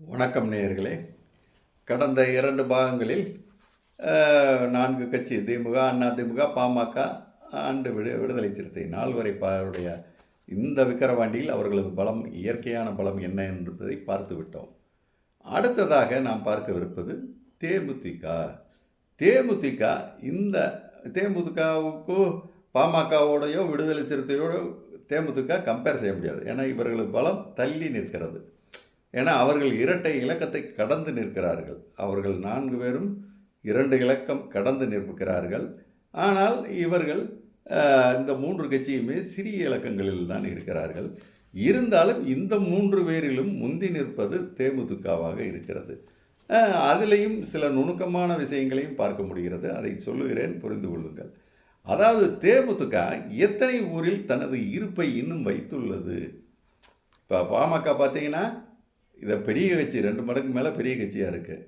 வணக்கம் நேயர்களே. கடந்த இரண்டு பாகங்களில் நான்கு கட்சி திமுக அண்ணா திமுக பாமக ஆண்டு விடு விடுதலை சிறுத்தை நால்வரை பாருடைய இந்த விக்கிரவாண்டியில் அவர்களது பலம் இயற்கையான பலம் என்ன என்பதை பார்த்து விட்டோம். அடுத்ததாக நாம் பார்க்கவிருப்பது தேமுதிக. தேமுதிக இந்த தேமுதிகவுக்கு பாமகவோடையோ விடுதலை சிறுத்தையோடு தேமுதிக கம்பேர் செய்ய முடியாது. ஏன்னா இவர்களது பலம் தள்ளி நிற்கிறது. ஏன்னா அவர்கள் இரட்டை இலக்கத்தை கடந்து நிற்கிறார்கள். அவர்கள் நான்கு பேரும் இரண்டு இலக்கம் கடந்து நிற்கிறார்கள். ஆனால் இவர்கள் இந்த மூன்று கட்சியுமே சிறிய இலக்கங்களில் தான் இருக்கிறார்கள். இருந்தாலும் இந்த மூன்று பேரிலும் முந்தி நிற்பது தேமுதிகவாக இருக்கிறது. அதிலையும் சில நுணுக்கமான விஷயங்களையும் பார்க்க முடிகிறது. அதை சொல்லுகிறேன் புரிந்து கொள்ளுங்கள். அதாவது தேமுதிக எத்தனை ஊரில் தனது இருப்பை இன்னும் வைத்துள்ளது? இப்போ பாமக பார்த்தீங்கன்னா இதை பெரிய கட்சி ரெண்டு மடங்கு மேலே பெரிய கட்சியாக இருக்குது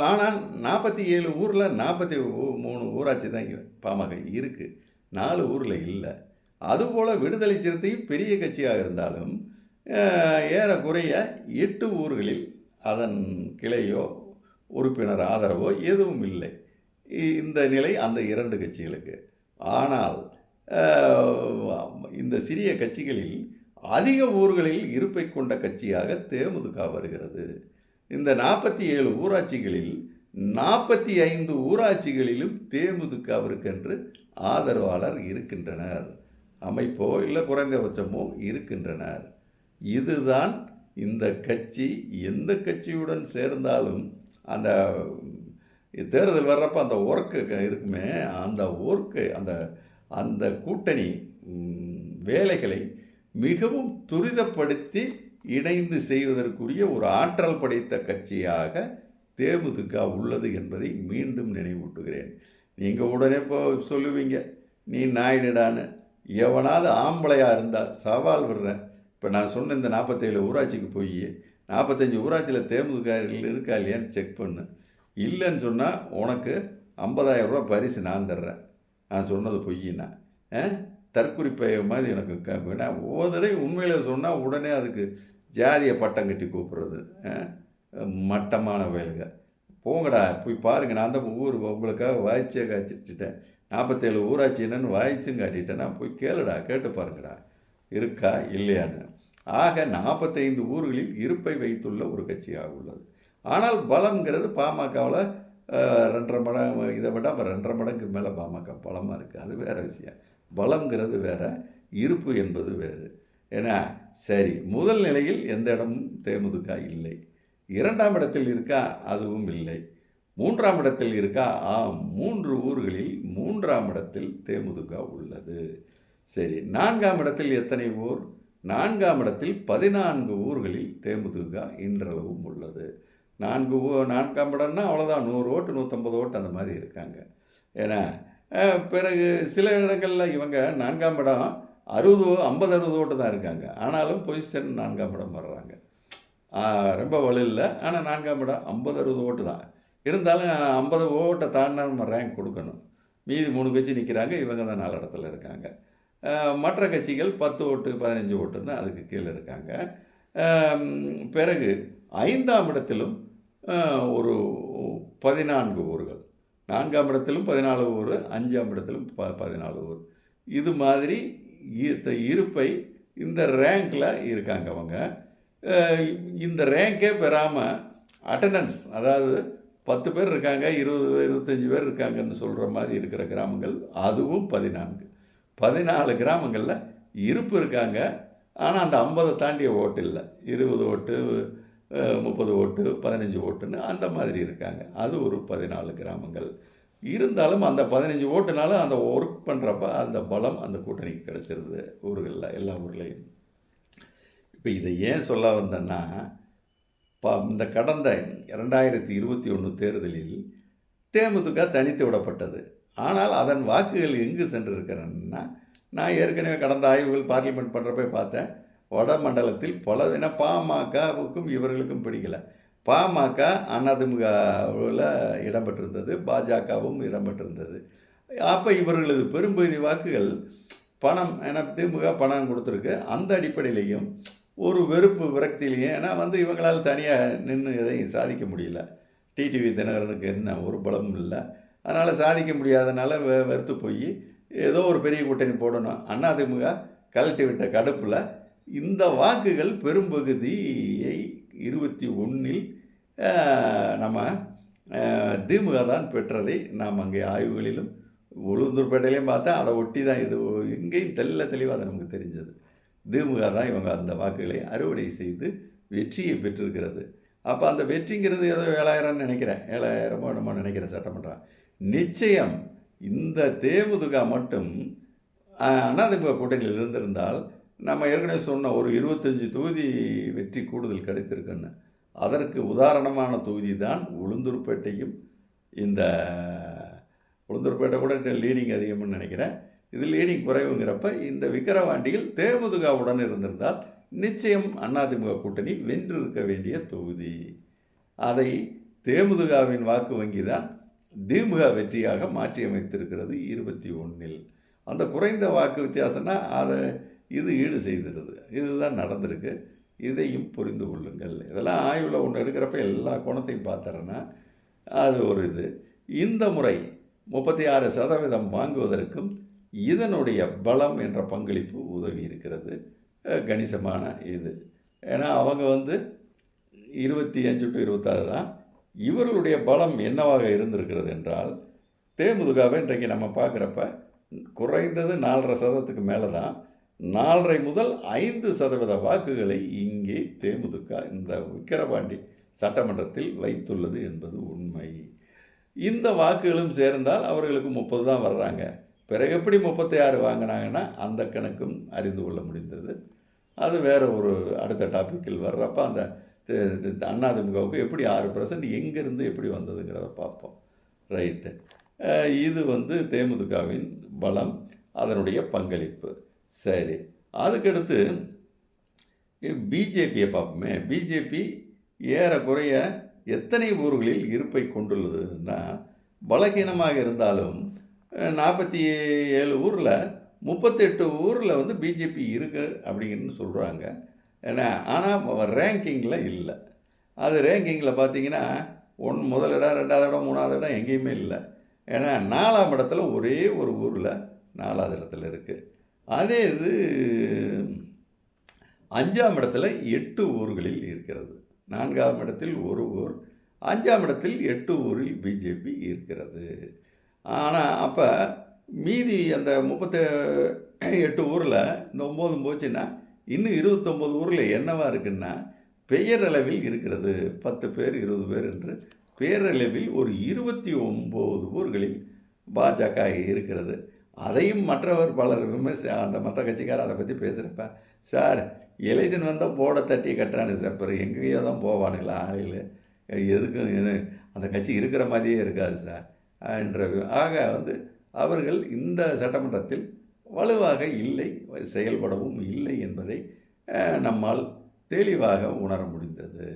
ஆனால் நாற்பத்தி ஏழு ஊரில் நாற்பத்தி மூணு ஊராட்சி தான் இங்கே பாமக இருக்குது நாலு ஊரில் இல்லை. அதுபோல் விடுதலை சிறுத்தையும் பெரிய கட்சியாக இருந்தாலும் ஏறக்குறைய எட்டு ஊர்களில் அதன் கிளையோ உறுப்பினர் ஆதரவோ எதுவும் இல்லை. இ- இந்த நிலை அந்த இரண்டு கட்சிகளுக்கு. ஆனால் இந்த சிறிய கட்சிகளில் அதிக ஊர்களில் இருப்பை கொண்ட கட்சியாக தேமுதிக வருகிறது. இந்த நாற்பத்தி ஏழு ஊராட்சிகளில் நாற்பத்தி ஐந்து ஊராட்சிகளிலும் தேமுதிகவிற்கென்று ஆதரவாளர் இருக்கின்றனர். அமைப்போ இல்லை குறைந்தபட்சமோ இருக்கின்றனர். இதுதான் இந்த கட்சி எந்த கட்சியுடன் சேர்ந்தாலும் அந்த தேர்தல் வர்றப்ப அந்த ஒர்க்கு இருக்குமே அந்த ஒர்க்கு அந்த அந்த கூட்டணி வேலைகளை மிகவும் துரிதப்படுத்தி இணைந்து செய்வதற்குரிய ஒரு ஆற்றல் படைத்த கட்சியாக தேமுதிக உள்ளது என்பதை மீண்டும் நினைவூட்டுகிறேன். நீங்கள் உடனே இப்போ சொல்லுவீங்க நீ நாயுடுடான்னு எவனாவது ஆம்பளையாக இருந்தால் சவால் விடுறேன் இப்போ நான் சொன்ன இந்த நாற்பத்தேழு ஊராட்சிக்கு போய் நாற்பத்தஞ்சு ஊராட்சியில் தேமுதிகாரிகள் இருக்கா இல்லையான்னு செக் பண்ணு. இல்லைன்னு சொன்னால் உனக்கு 50000 ரூபாய் பரிசு நான் தர்றேன். நான் சொன்னது பொய்யின்னா ஆ? தற்குறிப்பை மாதிரி எனக்கு ஏன்னா வேணா உண்மையில் சொன்னால் உடனே அதுக்கு ஜாதியை பட்டம் கட்டி கூப்பிட்றது மட்டமான வயலுங்க போங்கடா போய் பாருங்கள் நான் தான் ஊர் உங்களுக்காக வாய்ச்சே காய்ச்சிட்டுட்டேன். நாற்பத்தேழு ஊராட்சி என்னன்னு வாய்ச்சும் காட்டிட்டேன். நான் போய் கேளுடா கேட்டு பாருங்கடா. இருக்கா இல்லையான்னு. ஆக நாற்பத்தைந்து ஊர்களில் இருப்பை வைத்துள்ள ஒரு கட்சியாக உள்ளது. ஆனால் பலம்ங்கிறது பாமகவில் ரெண்டரை மடங்கு இதை விட அப்ப ரெண்டரை மடங்கு மேலே பாமக பலமாக இருக்குது அது வேறு விஷயம். பலங்கிறது வேறு இருப்பு என்பது வேறு. ஏன்னா சரி முதல் நிலையில் எந்த இடமும் தேமுதுக இல்லை. இரண்டாம் இடத்தில் இருக்கா? அதுவும் இல்லை. மூன்றாம் இடத்தில் இருக்கா? ஆம் மூன்று ஊர்களில் மூன்றாம் இடத்தில் தேமுதுக உள்ளது. சரி நான்காம் இடத்தில் எத்தனை ஊர்? நான்காம் இடத்தில் பதினான்கு ஊர்களில் தேமுதுக இன்றளவும் உள்ளது. நான்கு ஊ நான்காம் இடம்னா அவ்வளோதான் நூறு ஓட்டு நூற்றம்பது ஓட்டு அந்த மாதிரி இருக்காங்க. ஏன்னா பிறகு சில இடங்களில் இவங்க நான்காம் இடம் அறுபது ஐம்பது அறுபது ஓட்டு தான் இருக்காங்க. ஆனாலும் பொசிஷன் நான்காம் இடம் வர்றாங்க. ரொம்ப வலு இல்லை. ஆனால் நான்காம் இடம் ஐம்பது அறுபது ஓட்டு தான். இருந்தாலும் ஐம்பது ஓட்டை தாண்டினா நம்ம ரேங்க் கொடுக்கணும். மீதி மூணு கட்சி நிற்கிறாங்க இவங்க தான் நாலு இடத்துல இருக்காங்க. மற்ற கட்சிகள் பத்து ஓட்டு பதினஞ்சு ஓட்டுன்னு அதுக்கு கீழே இருக்காங்க. பிறகு ஐந்தாம் இடத்திலும் ஒரு பதினான்கு ஊர்கள். நான்காம் இடத்திலும் பதினாலு ஊர் அஞ்சாம் இடத்திலும் ப பதினாலு ஊர் இது மாதிரி இருப்பை இந்த ரேங்கில் இருக்காங்க அவங்க. இந்த ரேங்கே பெறாமல் அட்டண்டன்ஸ் அதாவது பத்து பேர் இருக்காங்க இருபது பேர் இருபத்தஞ்சி பேர் இருக்காங்கன்னு சொல்கிற மாதிரி இருக்கிற கிராமங்கள் அதுவும் பதினான்கு. பதினாலு கிராமங்களில் இருப்பு இருக்காங்க. ஆனால் அந்த ஐம்பதை தாண்டிய ஓட்டு இல்லை. இருபது ஓட்டு முப்பது ஓட்டு பதினஞ்சு ஓட்டுன்னு அந்த மாதிரி இருக்காங்க. அது ஒரு பதினாலு கிராமங்கள். இருந்தாலும் அந்த பதினஞ்சு ஓட்டுனால அந்த ஒர்க் பண்ணுறப்ப அந்த பலம் அந்த கூட்டணிக்கு கிடச்சிருது ஊர்களில் எல்லா ஊர்லேயும். இப்போ இதை ஏன் சொல்ல வந்தேன்னா ப இந்த கடந்த ரெண்டாயிரத்தி இருபத்தி ஒன்று தேர்தலில் தேமுதிக தனித்து விடப்பட்டது. ஆனால் அதன் வாக்குகள் எங்கு சென்றிருக்கிறன்னா நான் ஏற்கனவே கடந்த ஆய்வுகள் பார்லிமெண்ட் பண்ணுறப்ப பார்த்தேன். வடமண்டலத்தில் பல ஏன்னா பாமகவுக்கும் இவர்களுக்கும் பிடிக்கல. பாமக அதிமுகவில் இடம்பெற்றிருந்தது பாஜகவும் இடம்பெற்றிருந்தது. அப்போ இவர்களது பெரும்பகுதி வாக்குகள் பணம் ஏன்னா திமுக பணம் கொடுத்துருக்கு. அந்த அடிப்படையிலையும் ஒரு வெறுப்பு விரக்தியிலையும் ஏன்னா வந்து இவங்களால் தனியாக நின்று எதையும் சாதிக்க முடியல. டிடிவி தினகரனுக்கு என்ன ஒரு பலமும் இல்லை. அதனால் சாதிக்க முடியாதனால வெ வெறுத்து போய் ஏதோ ஒரு பெரிய கூட்டணி போடணும். அதிமுக கழட்டி விட்ட கடுப்பில் இந்த வாக்குகள் பெரும்பகுதியை இருபத்தி ஒன்றில் நம்ம திமுக தான் பெற்றதை நாம் அங்கே ஆய்வுகளிலும் உளுந்தூர்பேட்டையிலையும் பார்த்தா அதை ஒட்டி தான் இது எங்கேயும் தெல்ல தெளிவாக அது நமக்கு தெரிஞ்சது. திமுக தான் இவங்க அந்த வாக்குகளை அறுவடை செய்து வெற்றியை பெற்றிருக்கிறது. அப்போ அந்த வெற்றிங்கிறது ஏதோ ஏழாயிரம்னு நினைக்கிறேன். ஏழாயிரமோ என்னமோ நினைக்கிறேன் சட்டமன்றம் நிச்சயம் இந்த தேமுதுகா மட்டும் அஹ், அதிமுக கூட்டணியில் இருந்திருந்தால் நம்ம ஏற்கனவே சொன்ன ஒரு இருபத்தஞ்சி தொகுதி வெற்றி கூடுதல் கிடைத்திருக்குன்னு. அதற்கு உதாரணமான தொகுதி தான் உளுந்தூர்பேட்டையும் இந்த உளுந்தூர்பேட்டை கூட லீடிங் அதிகம்னு நினைக்கிறேன். இது லீடிங் குறைவுங்கிறப்ப இந்த விக்கிரவாண்டியில் தேமுதுகாவுடன் இருந்திருந்தால் நிச்சயம் அதிமுக கூட்டணி வென்றிருக்க வேண்டிய தொகுதி. அதை தேமுதுகாவின் வாக்கு வங்கி தான் திமுக வெற்றியாக மாற்றியமைத்திருக்கிறது இருபத்தி ஒன்றில் அந்த குறைந்த வாக்கு வித்தியாசம்னா அதை இது ஈடு செய்திருது. இதுதான் நடந்திருக்கு. இதையும் புரிந்து கொள்ளுங்கள். இதெல்லாம் ஆய்வில் ஒன்று எடுக்கிறப்ப எல்லா கோணத்தையும் பார்த்துறேன்னா அது ஒரு இது. இந்த முறை முப்பத்தி ஆறு சதவீதம் வாங்குவதற்கும் இதனுடைய பலம் என்ற பங்களிப்பு உதவி இருக்கிறது. கணிசமான இது. ஏன்னா அவங்க வந்து இருபத்தி அஞ்சு டு இருபத்தாறு தான். இவர்களுடைய பலம் என்னவாக இருந்திருக்கிறது என்றால் தேமுதுகாவை இன்றைக்கு நம்ம பார்க்குறப்ப குறைந்தது நாலரை சதத்துக்கு மேலே தான் நாலரை முதல் ஐந்து சதவீத வாக்குகளை இங்கே தேமுதிக இந்த விக்கிரவாண்டி சட்டமன்றத்தில் வைத்துள்ளது என்பது உண்மை. இந்த வாக்குகளும் சேர்ந்தால் அவர்களுக்கு முப்பது தான் வர்றாங்க. பிறகு எப்படி முப்பத்தி ஆறு வாங்கினாங்கன்னா அந்த கணக்கும் அறிந்து கொள்ள முடிந்தது. அது வேறு ஒரு அடுத்த டாப்பிக்கில் வர்றப்ப அந்த தி- அதிமுகவுக்கு எப்படி ஆறு பர்சன்ட் எங்கேருந்து எப்படி வந்ததுங்கிறத பார்ப்போம். ரைட்டு. இது வந்து தேமுதிகவின் பலம் அதனுடைய பங்களிப்பு. சரி. அதுக்கடுத்து பிஜேபியை பார்ப்போமே. பிஜேபி ஏறக்குறைய எத்தனை ஊர்களில் இருப்பை கொண்டுள்ளதுன்னா பலகீனமாக இருந்தாலும் நாற்பத்தி ஏழு ஊரில் முப்பத்தெட்டு ஊரில் வந்து பிஜேபி இருக்கு அப்படிங்கன்னு சொல்கிறாங்க ஏன்னா ஆனால் ரேங்கிங்கில் இல்லை. அது ரேங்கிங்கில் பார்த்தீங்கன்னா ஒன் முதல் இடம் ரெண்டாவது இடம் மூணாவது இடம் எங்கேயுமே இல்லை. ஏன்னா நாலாம் இடத்துல ஒரே ஒரு ஊரில் நாலாவது இடத்துல இருக்குது அதே இது அஞ்சாம் இடத்துல எட்டு ஊர்களில் இருக்கிறது. நான்காம் இடத்தில் ஒரு ஊர் அஞ்சாம் இடத்தில் எட்டு ஊரில் பிஜேபி இருக்கிறது. ஆனால் அப்போ மீதி அந்த முப்பத்தி எட்டு ஊரில் இந்த ஒம்பது போச்சுன்னா இன்னும் இருபத்தொம்போது ஊரில் என்னவா இருக்குன்னா பெயரளவில் இருக்கிறது. பத்து பேர் இருபது பேர் என்று பேரளவில் ஒரு இருபத்தி ஒம்பது ஊர்களில் பாஜக இருக்கிறது. அதையும் மற்றவர் பலர் விமர்சி அந்த மற்ற கட்சிக்காரர் அதை பற்றி பேசுகிறப்ப சார் எலெக்ஷன் வந்தால் போட தட்டி கட்டுறானு சார் பிறகு எங்கேயோ தான் போவானுங்களா ஆளுகள்? எதுக்கும் அந்த கட்சி இருக்கிற மாதிரியே இருக்காது சார். என்ற ஆக வந்து அவர்கள் இந்த சட்டமன்றத்தில் வலுவாக இல்லை செயல்படவும் இல்லை என்பதை நம்மால் தெளிவாக உணர முடிந்தது.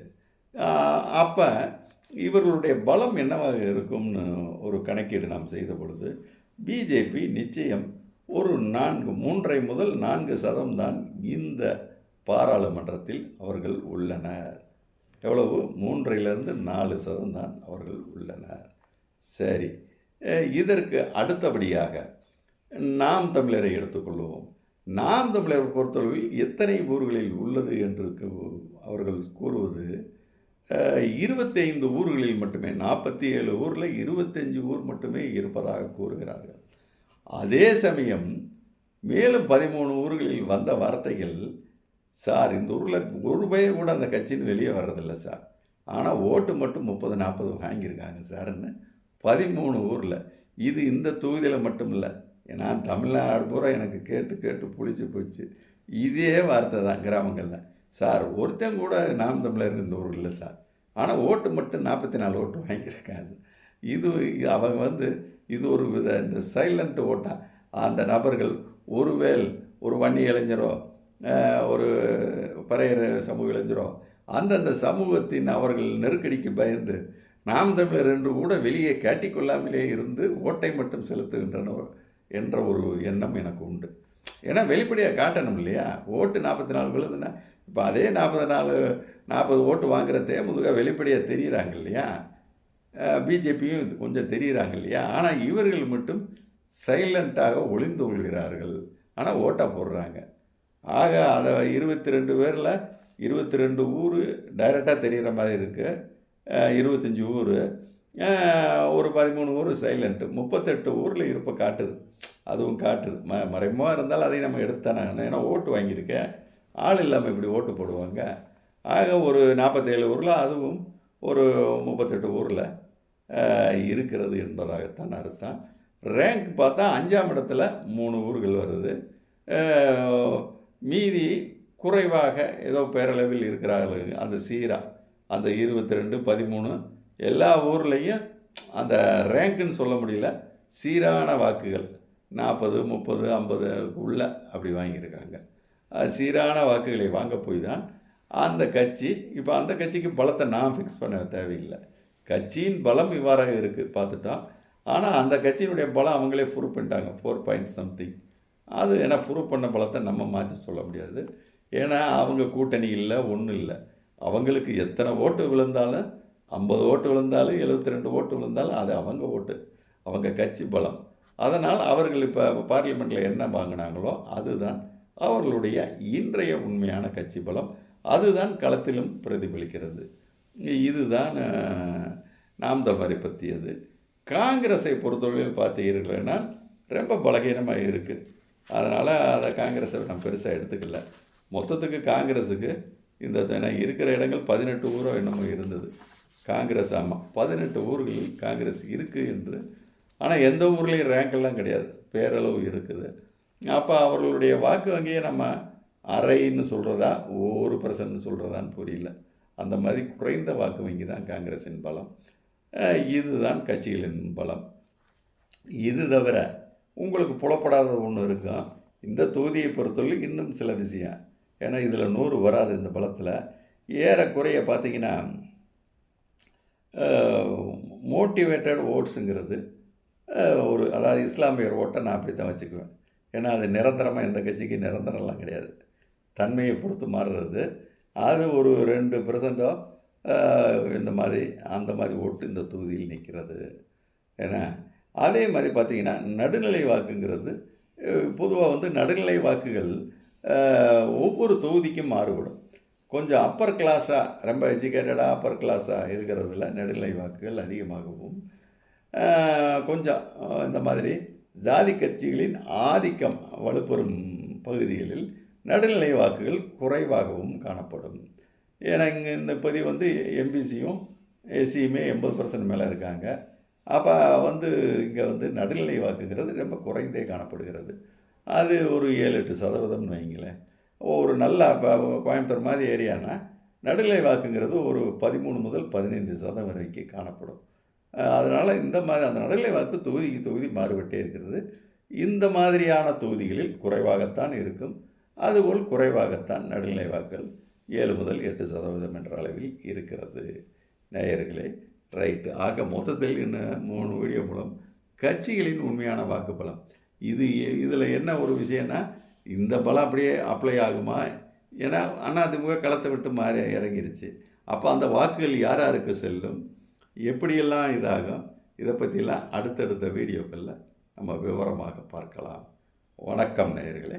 அப்போ இவர்களுடைய பலம் என்னவாக இருக்கும்னு ஒரு கணக்கீடு நாம் செய்த பொழுது பிஜேபி நிச்சயம் ஒரு நான்கு மூன்றை முதல் நான்கு சதம்தான் இந்த பாராளுமன்றத்தில் அவர்கள் உள்ளனர். எவ்வளவு? மூன்றிலிருந்து நாலு சதம் தான் அவர்கள் உள்ளனர். சரி. இதற்கு அடுத்தபடியாக நாம் தமிழரை எடுத்துக்கொள்வோம். நாம் தமிழர் பொறுத்தளவில் எத்தனை ஊர்களில் உள்ளது என்று அவர்கள் கூறுவது? இருபத்தைந்து ஊர்களில் மட்டுமே நாற்பத்தி ஏழு ஊரில் இருபத்தஞ்சு ஊர் மட்டுமே இருப்பதாக கூறுகிறார்கள். அதே சமயம் மேலும் பதிமூணு ஊர்களில் வந்த வார்த்தைகள் சார் இந்த ஊரில் ஒரு பையன் கூட அந்த கட்சின்னு வெளியே வர்றதில்லை சார். ஆனால் ஓட்டு மட்டும் முப்பது நாற்பது வாங்கியிருக்காங்க சார்ன்னு பதிமூணு ஊரில். இது இந்த தொகுதியில் மட்டும் இல்லை நான் தமிழ்நாடு பூரா எனக்கு கேட்டு கேட்டு புளிச்சு போச்சு. இதே வார்த்தை தான் கிராமங்களில். சார் ஒருத்தன் கூட நாம் தமிழர் இந்த ஊர் இல்லை சார். ஆனால் ஓட்டு மட்டும் நாற்பத்தி நாலு ஓட்டு வாங்கியிருக்காங்க சார். இது அவங்க வந்து இது ஒரு வித இந்த சைலண்ட் ஓட்டா. அந்த நபர்கள் ஒருவேல் ஒரு வன்னி இளைஞரோ ஒரு பறையர் சமூக இளைஞரோ அந்தந்த சமூகத்தின் அவர்கள் நெருக்கடிக்கு பயந்து நாம் தமிழர் என்று கூட வெளியே காட்டிக்கொள்ளாமலே இருந்து ஓட்டை மட்டும் செலுத்துகின்றனர் என்ற ஒரு எண்ணம் எனக்கு உண்டு. ஏன்னா வெளிப்படையாக காட்டணும் இல்லையா? ஓட்டு நாற்பத்தி நாலு விழுதுன்னா இப்போ அதே நாற்பது நாலு நாற்பது ஓட்டு வாங்குற தேமுதுக வெளிப்படையாக தெரியுறாங்க இல்லையா? பிஜேபியும் கொஞ்சம் தெரியுறாங்க இல்லையா? ஆனால் இவர்கள் மட்டும் சைலண்ட்டாக ஒளிந்து கொள்கிறார்கள். ஆனால் ஓட்டாக போடுறாங்க. ஆக அதை இருபத்தி ரெண்டு பேரில் இருபத்தி ரெண்டு ஊர் டைரெக்டாக தெரிகிற மாதிரி இருக்குது இருபத்தஞ்சி ஊர். ஒரு பதிமூணு ஊர் சைலண்ட்டு முப்பத்தெட்டு ஊரில் இருப்பை காட்டுது. அதுவும் காட்டுது. ம மறைமுகமாக இருந்தாலும் அதையும் நம்ம எடுத்தானாங்க ஏன்னா ஓட்டு வாங்கியிருக்கேன். ஆள் இல்லாமல் இப்படி ஓட்டு போடுவாங்க. ஆக ஒரு நாற்பத்தேழு ஊரில் அதுவும் ஒரு முப்பத்தெட்டு ஊரில் இருக்கிறது என்பதாகத்தான் அர்த்தம். ரேங்க் பார்த்தா அஞ்சாம் இடத்துல மூணு ஊர்கள் வருது. மீதி குறைவாக ஏதோ பேரளவில் இருக்கிறார்கள். அந்த சீரா அந்த இருபத்தி ரெண்டு பதிமூணு எல்லா ஊர்லேயும் அந்த ரேங்க்குன்னு சொல்ல முடியல. சீரான வாக்குகள் நாற்பது முப்பது ஐம்பது உள்ள அப்படி வாங்கியிருக்காங்க. சீரான வாக்குகளை வாங்க போய் தான் அந்த கட்சி இப்போ அந்த கட்சிக்கு பலத்தை நான் ஃபிக்ஸ் பண்ண தேவையில்லை. கட்சியின் பலம் இவ்வாறாக இருக்குது பார்த்துட்டோம் ஆனால் அந்த கட்சியினுடைய பலம் அவங்களே ப்ரூவ் பண்ணிட்டாங்க ஃபோர் பாயிண்ட் சம்திங் அது ஏன்னா ப்ரூவ் பண்ண பலத்தை நம்ம மாற்றி சொல்ல முடியாது. ஏன்னா அவங்க கூட்டணி இல்லை ஒன்றும் இல்லை. அவங்களுக்கு எத்தனை ஓட்டு விழுந்தாலும் ஐம்பது ஓட்டு விழுந்தாலும் எழுபத்தி ரெண்டு ஓட்டு விழுந்தாலும் அது அவங்க ஓட்டு. அவங்க கட்சி பலம். அதனால் அவர்கள் இப்போ பார்லிமெண்ட்டில் என்ன வாங்கினாங்களோ அதுதான். அவர்களுடைய இன்றைய உண்மையான கட்சி பலம் அதுதான் களத்திலும் பிரதிபலிக்கிறது. இதுதான் நாம் தமிழரை பற்றியது. காங்கிரஸை பொறுத்தவரையில் பார்த்தீர்கள்னா ரொம்ப பலகீனமாக இருக்குது அதனால் அதை காங்கிரஸை நான் பெருசாக எடுத்துக்கல. மொத்தத்துக்கு காங்கிரஸுக்கு இந்த இருக்கிற இடங்கள் பதினெட்டு ஊரோ என்னமோ இருந்தது. காங்கிரஸ் ஆமாம் பதினெட்டு ஊர்களில் காங்கிரஸ் இருக்குது என்று. ஆனால் எந்த ஊர்லேயும் ரேங்க் கிடையாது. பேரளவு இருக்குது. அப்போ அவர்களுடைய வாக்கு வங்கியை நம்ம அரைன்னு சொல்கிறதா ஒரு பர்சன்ட்னு சொல்கிறதான்னு புரியல. அந்த மாதிரி குறைந்த வாக்கு வங்கி தான் காங்கிரஸின் பலம். இதுதான் கட்சிகளின் பலம். இது தவிர உங்களுக்கு புலப்படாத ஒன்று இருக்கும் இந்த தொகுதியை பொறுத்தவரை இன்னும் சில விஷயம். ஏன்னா இதில் நூறு வராது இந்த பலத்தில். ஏறக்குறைய பார்த்தீங்கன்னா மோட்டிவேட்டட் ஓட்ஸுங்கிறது ஒரு அதாவது இஸ்லாமியர் ஓட்டை நான் அப்படி தான் வச்சுக்குவேன். ஏன்னா அது நிரந்தரமாக எந்த கட்சிக்கு நிரந்தரம்லாம் கிடையாது. தன்மையை பொறுத்து மாறுறது. அது ஒரு ரெண்டு பெர்சண்டோ இந்த மாதிரி அந்த மாதிரி ஓட்டு இந்த தொகுதியில் நிற்கிறது. ஏன்னா அதே மாதிரி பார்த்திங்கன்னா நடுநிலை வாக்குங்கிறது பொதுவாக வந்து நடுநிலை வாக்குகள் ஒவ்வொரு தொகுதிக்கும் மாறுபடும். கொஞ்சம் அப்பர் கிளாஸாக ரொம்ப எஜுகேட்டடாக அப்பர் கிளாஸாக இருக்கிறதுல நடுநிலை வாக்குகள் அதிகமாகவும் கொஞ்சம் இந்த மாதிரி ஜாதி கட்சிகளின் ஆதிக்கம் வலுப்பெறும் பகுதிகளில் நடுநிலை வாக்குகள் குறைவாகவும் காணப்படும். ஏன்னா இங்கே இந்த பதிவு வந்து எம்பிசியும் எஸ்சியுமே எண்பது பர்சன்ட் மேலே இருக்காங்க. அப்போ வந்து இங்கே வந்து நடுநிலை வாக்குங்கிறது ரொம்ப குறைந்தே காணப்படுகிறது. அது ஒரு ஏழு எட்டு சதவீதம்னு வைங்களேன். ஒரு நல்ல இப்போ கோயம்புத்தூர் மாதிரி ஏரியானா நடுநிலை வாக்குங்கிறது ஒரு பதிமூணு முதல் பதினைந்து சதவீதம் வரைக்கும் காணப்படும். அதனால் இந்த மாதிரி அந்த நடுநிலை வாக்கு தொகுதிக்கு தொகுதி மாறுபட்டே இருக்கிறது. இந்த மாதிரியான தொகுதிகளில் குறைவாகத்தான் இருக்கும். அதுபோல் குறைவாகத்தான் நடுநிலை வாக்கள் ஏழு முதல் எட்டு சதவீதம் என்ற அளவில் இருக்கிறது. நேயர்களே ரைட்டு. ஆக மொத்தத்தில் என்ன மூணு வீடியோ மூலம் கட்சிகளின் உண்மையான வாக்குப்பலம். இது இதில் என்ன ஒரு விஷயம்னா இந்த பலம் அப்படியே அப்ளை ஆகுமா? ஏன்னா அதிமுக களத்தை விட்டு மாறி இறங்கிருச்சு. அப்போ அந்த வாக்குகள் யார் யாருக்கு செல்லும்? எப்படியெல்லாம் இதாகும் இதை பற்றிலாம் அடுத்தடுத்த வீடியோக்களில் நம்ம விவரமாக பார்க்கலாம். வணக்கம் நேயர்களே.